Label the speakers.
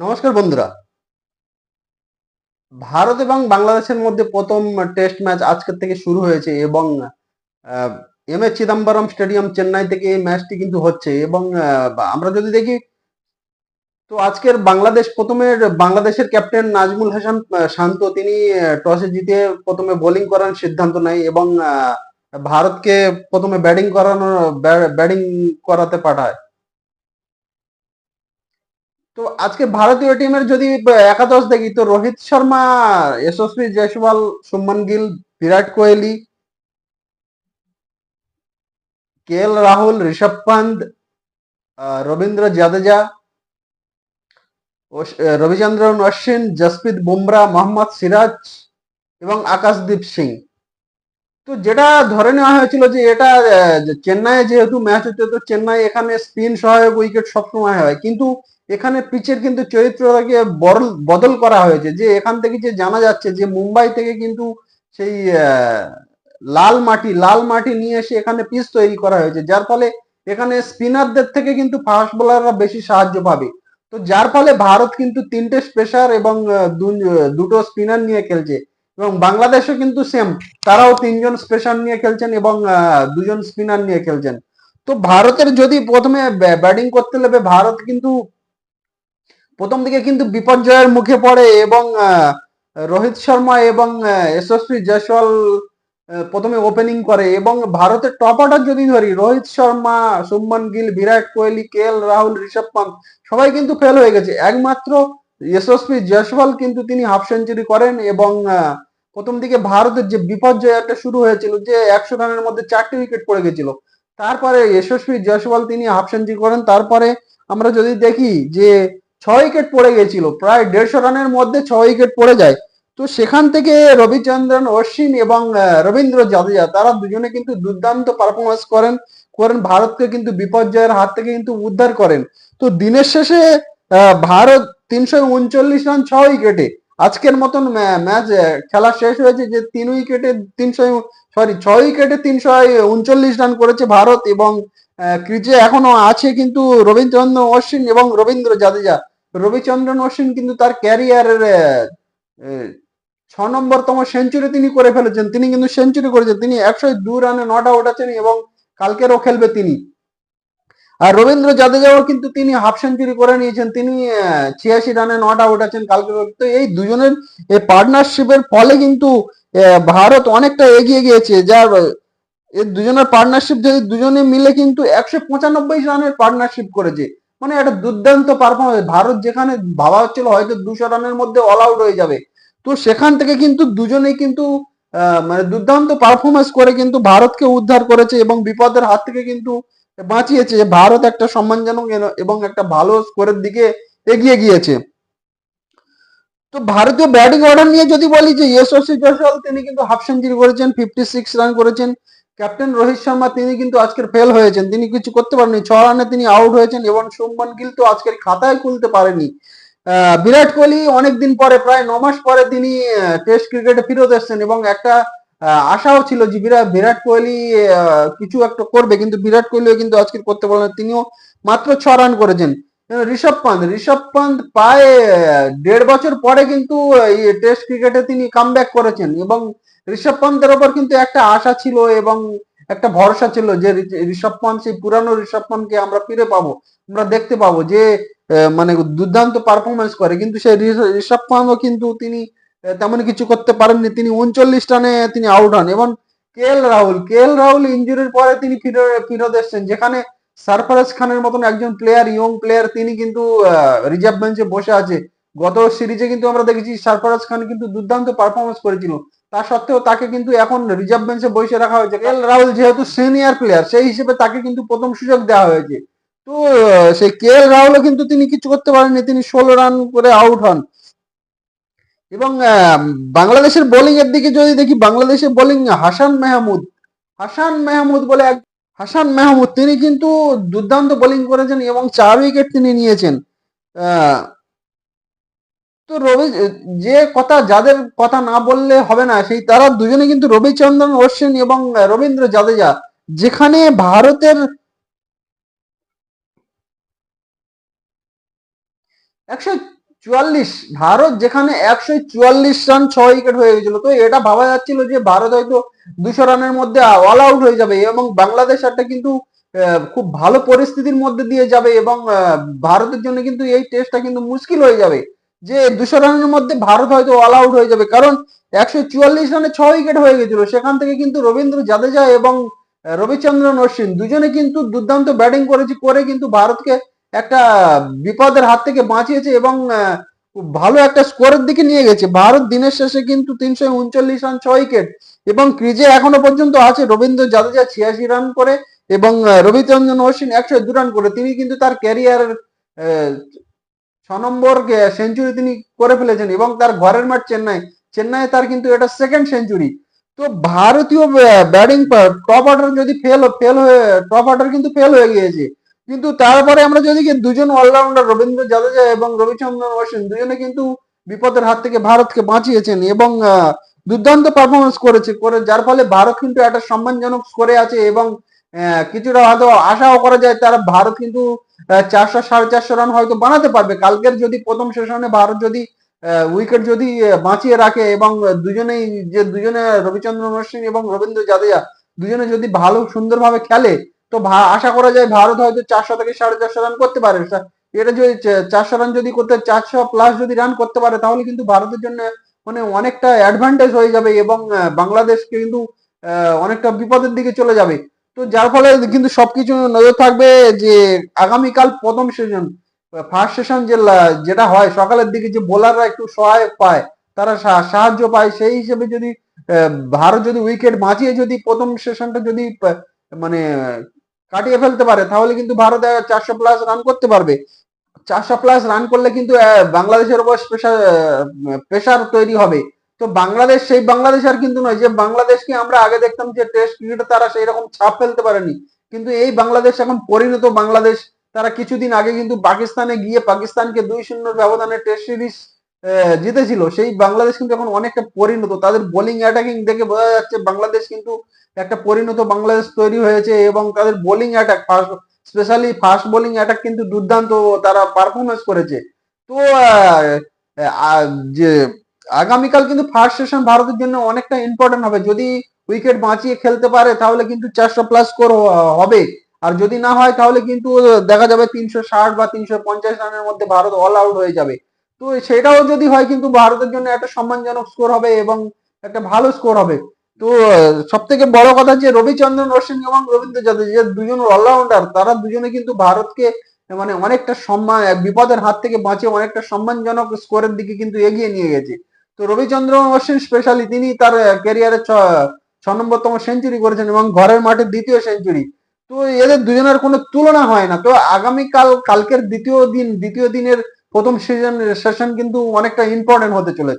Speaker 1: নমস্কার বন্ধুরা। ভারত এবং বাংলাদেশের মধ্যে প্রথম টেস্ট ম্যাচ আজকের থেকে শুরু হয়েছে এবং M A Chidambaram stadium Chennai থেকে এই ম্যাচটি কিন্তু হচ্ছে এবং আমরা যদি দেখি, তো আজকের বাংলাদেশ প্রথমে বাংলাদেশের ক্যাপ্টেন নাজমুল হাসান শান্ত, তিনি টসে জিতে প্রথমে বোলিং করার সিদ্ধান্ত নেয় এবং ভারতকে প্রথমে ব্যাটিং করানোর ব্যাটিং করাতে পাঠায়। তো আজকে ভারতীয় টিমের যদি একাদশ দেখি, তো রোহিত শর্মা যশস্বী জয়সওয়াল, সুমন গিল, বিরাট কোহলি কে এল রাহুল, ঋষভ পান্ত রবীন্দ্র জাদেজা রবিচন্দ্রন অশ্বিন, জসপ্রীত বুমরা, মোহাম্মদ সিরাজ এবং আকাশদীপ সিং। তো যেটা ধরে নেওয়া হয়েছিল যে এটা চেন্নাইয়ে যেহেতু ম্যাচ হচ্ছে, তো চেন্নাই এখানে স্পিন সহায়ক উইকেট সবসময় হয়। কিন্তু এখানে পিচের কিন্তু চরিত্রটাকে বদল করা হয়েছে। যে এখান থেকে যে জানা যাচ্ছে যে মুম্বাই থেকে কিন্তু সেই লাল মাটি লাল মাটি নিয়ে এসে এখানে পিচ তৈরি করা হয়েছে। যার ফলে এখানে স্পিনারদের থেকে কিন্তু ফাস্ট বোলাররা বেশি সাহায্য পাবে। তো যার ফলে ভারত কিন্তু তিনটে স্পেশার এবং দুটো স্পিনার নিয়ে খেলছে। এবং বাংলাদেশও কিন্তু সেম, তারাও তিনজন স্পেশাল নিয়ে খেলছেন এবং দুজন স্পিনার নিয়ে খেলছেন। তো ভারতের যদি প্রথমে ব্যাটিং করতে নেবে, ভারত কিন্তু প্রথম দিকে কিন্তু বিপর্যয়ের মুখে পড়ে এবং রোহিত শর্মা এবং যশস্বী জয়সওয়াল প্রথমে ওপেনিং করে এবং ভারতের টপ অর্ডার যদি ধরি, রোহিত শর্মা, শুভমন গিল, বিরাট কোহলি, কে এল রাহুল, ঋষভ পান্ত সবাই কিন্তু ফেল হয়ে গেছে। একমাত্র যশস্বী জয়সওয়াল কিন্তু তিনি হাফ সেঞ্চুরি করেন এবং প্রথম দিকে ভারতের যে বিপর্যয় একটা শুরু হয়েছিল যে একশো রানের মধ্যে চারটি উইকেট পড়ে গেছিল। তারপরে যশস্বী জয়সওয়াল তিনি হাফ সেঞ্চুরি করেন। তারপরে আমরা যদি দেখি যে ছয় উইকেট পড়ে গেছিল। প্রায় দেড়শো রানের মধ্যে ছয় উইকেট পড়ে যায়। তো সেখান থেকে রবিচন্দ্রন, অশ্বিন এবং রবীন্দ্র জাদেজা, তারা দুজনে কিন্তু দুর্দান্ত পারফরমেন্স করেন। করেন ভারতকে কিন্তু বিপর্যয়ের হাত থেকে কিন্তু উদ্ধার করেন। তো দিনের শেষে ভারত তিনশো উনচল্লিশ রান ছ উইকেটে আজকের মতন ম্যাচ খেলা শেষ হয়েছে যে তিন উইকেটে তিনশো সরি ছয় উইকেটে তিনশো উনচল্লিশ রান করেছে ভারত এবং ক্রিজে এখনও আছে কিন্তু রবীন্দ্রচন্দ্র অশ্বিন এবং রবীন্দ্র জাদেজা। রবিচন্দ্রন অশ্বিন কিন্তু তার ক্যারিয়ারের ছ নম্বরতম সেঞ্চুরি তিনি করে ফেলেছেন। তিনি কিন্তু সেঞ্চুরি করেছেন। তিনি একশো দু রানে নট আউট আছেন এবং কালকেরও খেলবে তিনি। আর রবীন্দ্র জাদেজাও কিন্তু তিনি হাফ সেঞ্চুরি করে নিয়েছেন। তিনি ছিয়াশি রানে নট আউট আছেন কালকে তো এই দুজনের এই পার্টনারশিপের ফলে কিন্তু ভারত অনেকটা এগিয়ে গিয়েছে। যার এই দুজনের পার্টনারশিপ যদি দুজনে মিলে কিন্তু একশো পঁচানব্বই রানের পার্টনারশিপ করেছে। মানে একটা দুর্দান্ত পারফরমেন্স ভারত যেখানে ভাবা হচ্ছিল হয়তো দুশো রানের মধ্যে অল আউট হয়ে যাবে। তো সেখান থেকে কিন্তু দুজনেই কিন্তু মানে দুর্দান্ত পারফরমেন্স করে কিন্তু ভারতকে উদ্ধার করেছে এবং বিপদের হাত থেকে কিন্তু বাঁচিয়েছে যে ভারত একটা সম্মানজনক এবং একটা ভালো স্কোরের দিকে এগিয়ে গিয়েছে। তো ভারতীয় ব্যাটিং অর্ডার নিয়ে যদি বলি যে যশস্বী জয়সওয়াল তিনি কিন্তু হাফ সেঞ্চুরি করেছেন ফিফটি সিক্স রান করেছেন। ক্যাপ্টেন রোহিত শর্মা, তিনি কিন্তু আজকের ফেল হয়েছেন। তিনি কিছু করতে পারেননি। ছ রানে তিনি আউট হয়েছেন এবং শুভমন গিল তো আজকের খাতায় খুলতে পারেনি। বিরাট কোহলি অনেকদিন পরে, প্রায় ন মাস পরে তিনি টেস্ট ক্রিকেটে ফিরত এসেছেন এবং একটা আশাও ছিল যে বিরাট বিরাট কোহলি কিছু একটা করবে কিন্তু বিরাট কোহলিও কিন্তু আজকে করতে পারলেন না। তিনিও মাত্র ছ রান করেছেন। ঋষভ পান্ত ঋষভ পান্ত প্রায় দেড় বছর পরে কিন্তু টেস্ট ক্রিকেটে তিনি কামব্যাক করেছেন এবং ঋষভ পান্তের ওপর কিন্তু একটা আশা ছিল এবং একটা ভরসা ছিল যে ঋষভ পান্ত সেই পুরানো ঋষভ পান্তকে আমরা ফিরে পাবো। আমরা দেখতে পাবো যে মানে দুর্দান্ত পারফরমেন্স করে। কিন্তু সেই ঋষভ পান্তও কিন্তু তিনি তেমন কিছু করতে পারেননি। তিনি উনচল্লিশ রানে তিনি আউট হন এবং কে এল রাহুল, কে এল রাহুল ইঞ্জুরির পরে তিনি ফিরে, ফিরত এসছেন। যেখানে সারফরাজ খানের মতন একজন প্লেয়ার ইয়ং প্লেয়ার তিনি কিন্তু রিজার্ভ বেঞ্চে বসে আছে। গত সিরিজে কিন্তু আমরা দেখেছি সারফরাজ খান কিন্তু দুর্দান্ত পারফরমেন্স করেছিল। তা সত্ত্বেও তাকে কিন্তু এখন রিজার্ভ বেঞ্চে বসে রাখা হয়েছে। এল রাহুল যেহেতু সিনিয়র প্লেয়ার সেই হিসেবে তাকে কিন্তু প্রথম সুযোগ দেওয়া হয়েছে। তো সেই কে এল রাহুলও কিন্তু তিনি কিছু করতে পারেননি, তিনি ষোলো রান করে আউট হন। এবং বাংলাদেশের বোলিং এর দিকে যদি দেখি, বাংলাদেশের বোলিং হাসান মেহমুদ হাসান মেহমুদ বলে এক, হাসান মেহমুদ, তিনি কিন্তু দুর্দান্ত বোলিং করেছেন এবং চার উইকেট তিনি নিয়েছেন। তো রবি, যে কথা যাদের কথা না বললে হবে না, সেই তারা দুজনে কিন্তু রবিচন্দ্রন, অশ্বিন এবং রবীন্দ্র জাদেজা, যেখানে ভারতের একশো চুয়াল্লিশ, ভারত যেখানে একশো চুয়াল্লিশ রান ছ উইকেট হয়ে গেছিল। তো এটা ভাবা যাচ্ছিল যে ভারত হয়তো দুশো রানের মধ্যে অল আউট হয়ে যাবে এবং বাংলাদেশ একটা কিন্তু খুব ভালো পরিস্থিতির মধ্যে দিয়ে যাবে এবং ভারতের জন্য কিন্তু এই টেস্টটা কিন্তু মুশকিল হয়ে যাবে। যে দুশো রানের মধ্যে ভারত হয়তো অল আউট হয়ে যাবে। কারণ একশো চুয়াল্লিশ রানে ছ উইকেট হয়ে গেছিল। সেখান থেকে কিন্তু রবীন্দ্র জাদেজা এবং রবিচন্দ্রন অশ্বিন দুজনে কিন্তু দুর্দান্ত ব্যাটিং করেছে, করে কিন্তু ভারতকে একটা বিপদের হাত থেকে বাঁচিয়েছে এবং ভালো একটা স্কোরের দিকে নিয়ে গেছে। ভারত দিনের শেষে কিন্তু তিনশো উনচল্লিশ রান, ছ উইকেট এবং ক্রিজে এখনও পর্যন্ত আছে রবীন্দ্র জাদেজা ছিয়াশি রান করে এবং রবিচন্দ্রন অশ্বিন একশো দু রান করে। তিনি কিন্তু তার ক্যারিয়ারের নম্বর সেঞ্চুরি তিনি করে ফেলেছেন এবং তার ঘরের মাঠ চেন্নাই। চেন্নাই তার কিন্তু এটা সেকেন্ড সেঞ্চুরি তো ভারতীয় ব্যাটিং টপ অর্ডার যদি ফেল ফেল হয়ে টপ অর্ডার কিন্তু ফেল হয়ে গিয়েছে। কিন্তু তারপরে আমরা যদি দুজন অলরাউন্ডার রবীন্দ্র জাদেজা এবং রবিচন্দ্রন অশ্বিন দুজনে কিন্তু বিপদের হাত থেকে ভারতকে বাঁচিয়েছেন এবং দুর্দান্ত পারফরমেন্স করেছে, করে যার ফলে ভারত কিন্তু একটা সম্মানজনক স্কোরে আছে এবং কিছুটা হয়তো আশাও করা যায় তারা ভারত কিন্তু চারশো, সাড়ে চারশো রান হয়তো বানাতে পারবে। কালকের যদি প্রথম সেশনে ভারত যদি উইকেট যদি বাঁচিয়ে রাখে এবং দুজনেই যে দুজনে রবিচন্দ্রন অশ্বিন এবং রবীন্দ্র জাদেজা দুজনে যদি ভালো সুন্দরভাবে খেলে, তো আশা করা যায় ভারত হয়তো চারশো থেকে সাড়ে চারশো রান করতে পারে। এটা যদি চারশো রান যদি করতে, চারশো প্লাস যদি রান করতে পারে, তাহলে কিন্তু ভারতের জন্য মানে অনেকটা অ্যাডভান্টেজ হয়ে যাবে এবং বাংলাদেশকে কিন্তু অনেকটা বিপদের দিকে চলে যাবে। তো যার ফলে কিন্তু সবকিছু নজর থাকবে যে আগামীকাল প্রথম সেশন ফার্স্ট সেশন যে যেটা হয়, সকালের দিকে যে বোলাররা একটু সহায়ক পায়, তারা সাহায্য পায়, সেই হিসেবে যদি ভারত যদি উইকেট বাঁচিয়ে যদি প্রথম সেশনটা যদি মানে কাটিয়ে ফেলতে পারে, তাহলে কিন্তু ভারত চারশো প্লাস রান করতে পারবে। চারশো প্লাস রান করলে কিন্তু বাংলাদেশের উপর প্রেশার তৈরি হবে। তো বাংলাদেশ, সেই বাংলাদেশ আর কিন্তু নয় যে বাংলাদেশকে আমরা আগে দেখতাম যে টেস্ট ক্রিকেটে তারা সেই রকম ছাপ ফেলতে পারেনি। কিন্তু এই বাংলাদেশ এখন পরিণত বাংলাদেশ। তারা কিছুদিন আগে কিন্তু পাকিস্তানে গিয়ে পাকিস্তানকে দুই শূন্য ব্যবধানে টেস্ট সিরিজ জিতেছিল। সেই বাংলাদেশ কিন্তু এখন অনেকটা পরিণত। তাদের বোলিং অ্যাটাকিং দেখে বোঝা যাচ্ছে বাংলাদেশ কিন্তু একটা পরিণত বাংলাদেশ তৈরি হয়েছে এবং তাদের bowling attack first specially fast bowling attack কিন্তু দুর্দান্ত তারা পারফরমেন্স করেছে। তো যে আগামীকাল কিন্তু ফার্স্ট সেশন ভারতের জন্য অনেকটা ইম্পর্টেন্ট হবে। যদি উইকেট বাঁচিয়ে খেলতে পারে, তাহলে কিন্তু চারশো প্লাস স্কোর হবে। আর যদি না হয়, তাহলে কিন্তু দেখা যাবে তিনশো ষাট বা তিনশো পঞ্চাশ রানের মধ্যে ভারত অল আউট হয়ে যাবে। তো সেটাও যদি হয়, কিন্তু ভারতের জন্য একটা সম্মানজনক স্কোর হবে এবং একটা ভালো স্কোর হবে। তো সব থেকে বড় কথা যে রবিচন্দ্রন অশ্বিন এবং রবীন্দ্র জাদেজা দুজন অলরাউন্ডার তারা দুজনে কিন্তু ভারতকে মানে অনেকটা সম্মান বিপদের হাত থেকে বাঁচিয়ে অনেকটা সম্মানজনক স্কোরের দিকে কিন্তু এগিয়ে নিয়ে গেছে। তো রবিচন্দ্র অশ্বিন স্পেশালি তিনি তার ক্যারিয়ারে ছ নম্বরতম সেঞ্চুরি করেছেন এবং ঘরের মাঠে দ্বিতীয় সেঞ্চুরি তো এদের দুজনের কোনো তুলনা হয় না। তো আগামীকাল, কালকের দ্বিতীয় দিন, দ্বিতীয় দিনের প্রথম সিজন সেশন কিন্তু অনেকটা ইম্পর্টেন্ট হতে চলেছে।